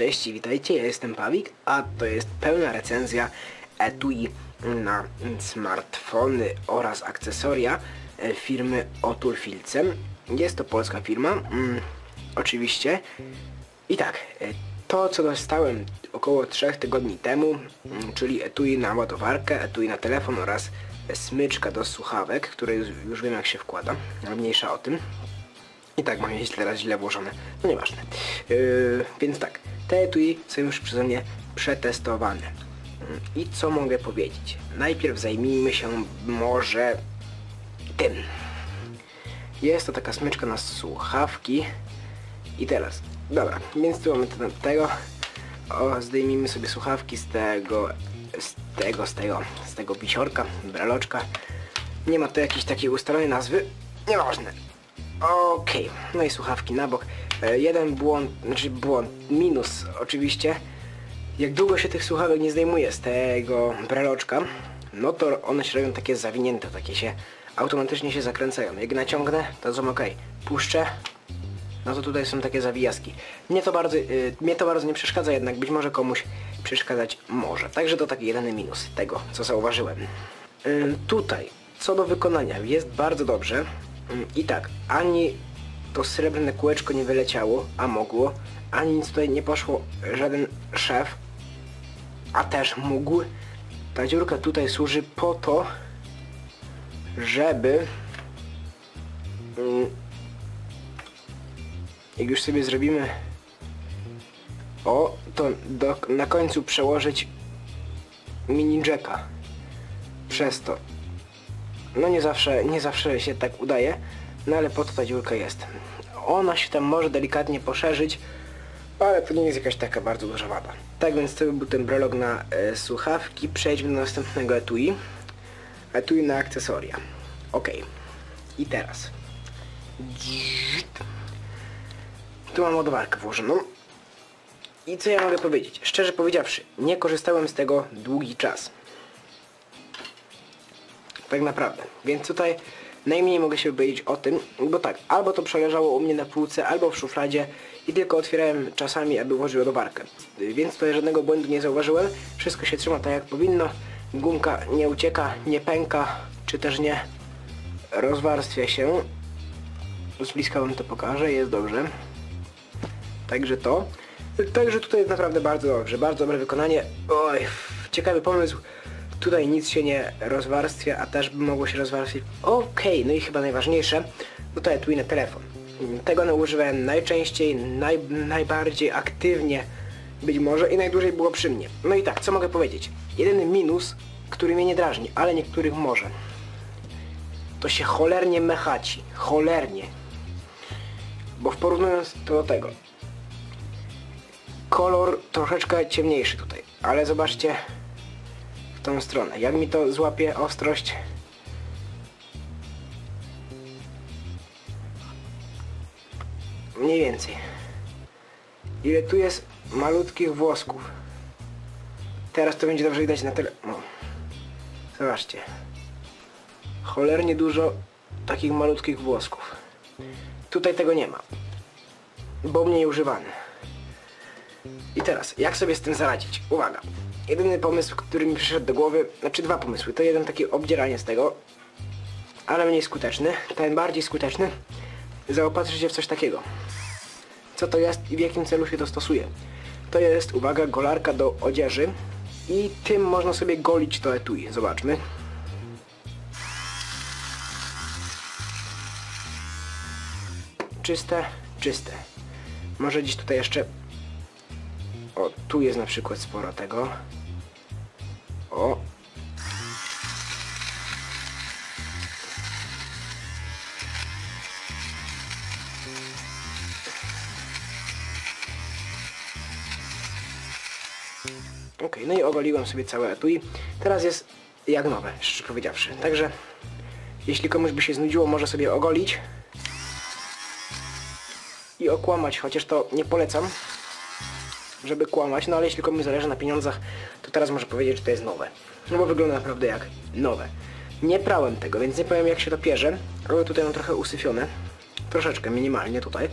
cześć i witajcie, ja jestem Pawik, a to jest pełna recenzja etui na smartfony oraz akcesoria e, firmy Otul Filcem. Jest to polska firma, mm, oczywiście. I tak, e, to co dostałem około 3 tygodni temu, mm, czyli etui na ładowarkę, etui na telefon oraz smyczka do słuchawek, które już, już wiem jak się wkłada, mniejsza o tym. I tak mam mieć teraz źle włożone. No nieważne. Yy, więc tak, te etui są już przeze mnie przetestowane. Yy, I co mogę powiedzieć? Najpierw zajmijmy się może tym. Jest to taka smyczka na słuchawki. I teraz, dobra, więc tu mamy ten- tego. O, zdejmijmy sobie słuchawki z tego, z tego, z tego, z tego pisiorka, breloczka. Nie ma tu jakiejś takiej ustalonej nazwy. Nieważne. Okej, no i słuchawki na bok. E, jeden błąd, znaczy błąd, minus oczywiście. Jak długo się tych słuchawek nie zdejmuje z tego breloczka, no to one się robią takie zawinięte, takie się automatycznie się zakręcają. Jak naciągnę, to są ok. Puszczę, no to tutaj są takie zawijaski. Mnie to bardzo, y, mnie to bardzo nie przeszkadza, jednak być może komuś przeszkadzać może. Także to taki jedyny minus tego, co zauważyłem. Y, tutaj, co do wykonania, jest bardzo dobrze. Y, I tak, ani to srebrne kółeczko nie wyleciało, a mogło, ani nic tutaj nie poszło, żaden szef, a też mógł. Ta dziurka tutaj służy po to, żeby mm, jak już sobie zrobimy o, to do, na końcu przełożyć mini jacka przez to. No nie zawsze, nie zawsze się tak udaje, no ale po to ta dziurka jest. Ona się tam może delikatnie poszerzyć, ale to nie jest jakaś taka bardzo duża wada. Tak więc to by był ten brelog na e, słuchawki. Przejdźmy do następnego etui. Etui na akcesoria. Ok. I teraz. Tu mam ładowarkę włożoną. I co ja mogę powiedzieć? Szczerze powiedziawszy, nie korzystałem z tego długi czas. Tak naprawdę. Więc tutaj najmniej mogę się powiedzieć o tym, bo tak, albo to przeleżało u mnie na półce, albo w szufladzie i tylko otwierałem czasami, aby włożyć ładowarkę. Więc tutaj żadnego błędu nie zauważyłem. Wszystko się trzyma tak jak powinno. Gumka nie ucieka, nie pęka, czy też nie rozwarstwia się. Z bliska wam to pokażę, jest dobrze. Także to. Także tutaj jest naprawdę bardzo dobrze, bardzo dobre wykonanie. Oj, ciekawy pomysł. Tutaj nic się nie rozwarstwia, a też by mogło się rozwarstwić. Okej, no i chyba najważniejsze, etui na telefon. Tego no używałem najczęściej, naj, najbardziej aktywnie być może i najdłużej było przy mnie. No i tak, co mogę powiedzieć? Jedyny minus, który mnie nie drażni, ale niektórych może. To się cholernie mechaci. Cholernie. Bo w porównując to do tego, kolor troszeczkę ciemniejszy tutaj, ale zobaczcie w tą stronę. Jak mi to złapie ostrość? Mniej więcej. Ile tu jest malutkich włosków. Teraz to będzie dobrze widać na tyle... No. Zobaczcie. Cholernie dużo takich malutkich włosków. Tutaj tego nie ma. Bo mniej używany. I teraz, jak sobie z tym zaradzić? Uwaga. Jedyny pomysł, który mi przyszedł do głowy, znaczy dwa pomysły. To jeden taki obdzieranie z tego, ale mniej skuteczny. Ten bardziej skuteczny, zaopatrzyć się w coś takiego. Co to jest i w jakim celu się to stosuje? To jest, uwaga, golarka do odzieży i tym można sobie golić to etui. Zobaczmy. Czyste, czyste. Może gdzieś tutaj jeszcze o, tu jest na przykład sporo tego. O. Ok, no i ogoliłem sobie całe etui. Teraz jest jak nowe, szczerze powiedziawszy. Także jeśli komuś by się znudziło, może sobie ogolić i okłamać, chociaż to nie polecam żeby kłamać, no ale jeśli komuś zależy na pieniądzach, to teraz może powiedzieć, że to jest nowe. No bo wygląda naprawdę jak nowe. Nie prałem tego, więc nie powiem jak się to pierze, ale tutaj mam trochę usyfione. Troszeczkę, minimalnie tutaj.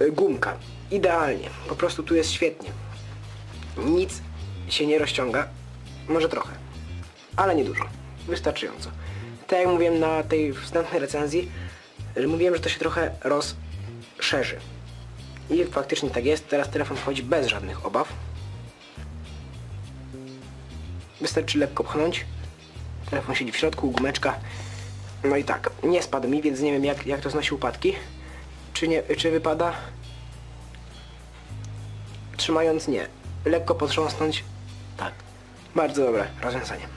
Y, Gumka. Idealnie. Po prostu tu jest świetnie. nic się nie rozciąga, może trochę, ale nie dużo, wystarczająco. Tak jak mówiłem na tej wstępnej recenzji, że mówiłem, że to się trochę rozszerzy. I faktycznie tak jest, teraz telefon wchodzi bez żadnych obaw. Wystarczy lekko pchnąć. Telefon siedzi w środku, gumeczka. No i tak, nie spadł mi, więc nie wiem jak, jak to znosi upadki. Czy, nie, czy wypada? Trzymając nie. Lekko potrząsnąć? Tak. Bardzo dobre rozwiązanie.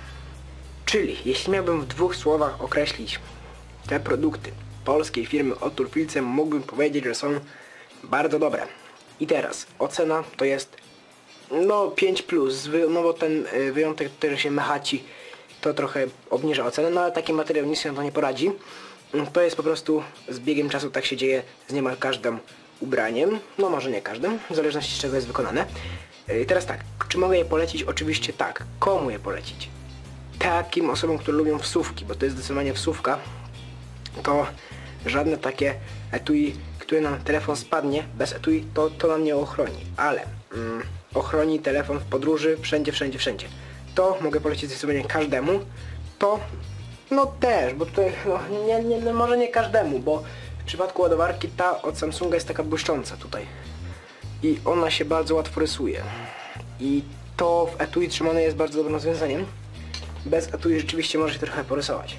Czyli, jeśli miałbym w dwóch słowach określić te produkty polskiej firmy Otul Filcem, mógłbym powiedzieć, że są bardzo dobre. I teraz, ocena to jest no 5 plus, no bo ten y, wyjątek, który się mechaci, to trochę obniża ocenę, no ale taki materiał nic się na to nie poradzi. Mm, To jest po prostu z biegiem czasu tak się dzieje z niemal każdym ubraniem, no może nie każdym, w zależności z czego jest wykonane. Y, I teraz tak, czy mogę je polecić? Oczywiście tak. Komu je polecić? Takim osobom, które lubią wsówki, bo to jest zdecydowanie wsówka, to żadne takie etui, które nam telefon spadnie, bez etui, to, to nam nie ochroni. Ale mm, ochroni telefon w podróży wszędzie, wszędzie, wszędzie. To mogę polecić zdecydowanie każdemu. To no też, bo tutaj no, nie, nie, no, może nie każdemu, bo w przypadku ładowarki ta od Samsunga jest taka błyszcząca tutaj. I ona się bardzo łatwo rysuje. I to w etui trzymane jest bardzo dobrym rozwiązaniem. Bez etui rzeczywiście może się trochę porysować.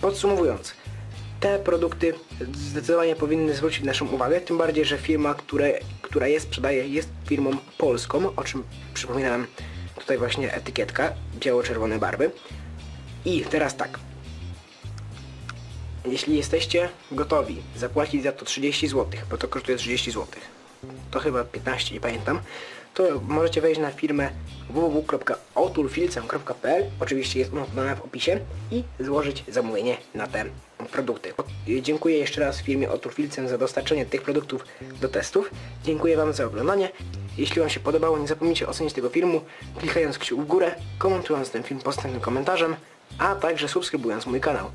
Podsumowując, te produkty zdecydowanie powinny zwrócić naszą uwagę, tym bardziej, że firma, które, która je sprzedaje jest firmą polską, o czym przypominałem tutaj właśnie etykietka biało-czerwonej barwy. I teraz tak, jeśli jesteście gotowi zapłacić za to 30 zł, bo to kosztuje 30 zł, to chyba 15, nie pamiętam, to możecie wejść na firmę www.otulfilcem.pl Oczywiście jest ona podana w opisie i złożyć zamówienie na te produkty. Dziękuję jeszcze raz firmie Otulfilcem za dostarczenie tych produktów do testów. Dziękuję Wam za oglądanie. Jeśli Wam się podobało, nie zapomnijcie ocenić tego filmu, klikając kciuk w górę, komentując ten film postępnym komentarzem, a także subskrybując mój kanał.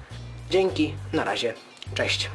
Dzięki, na razie, cześć.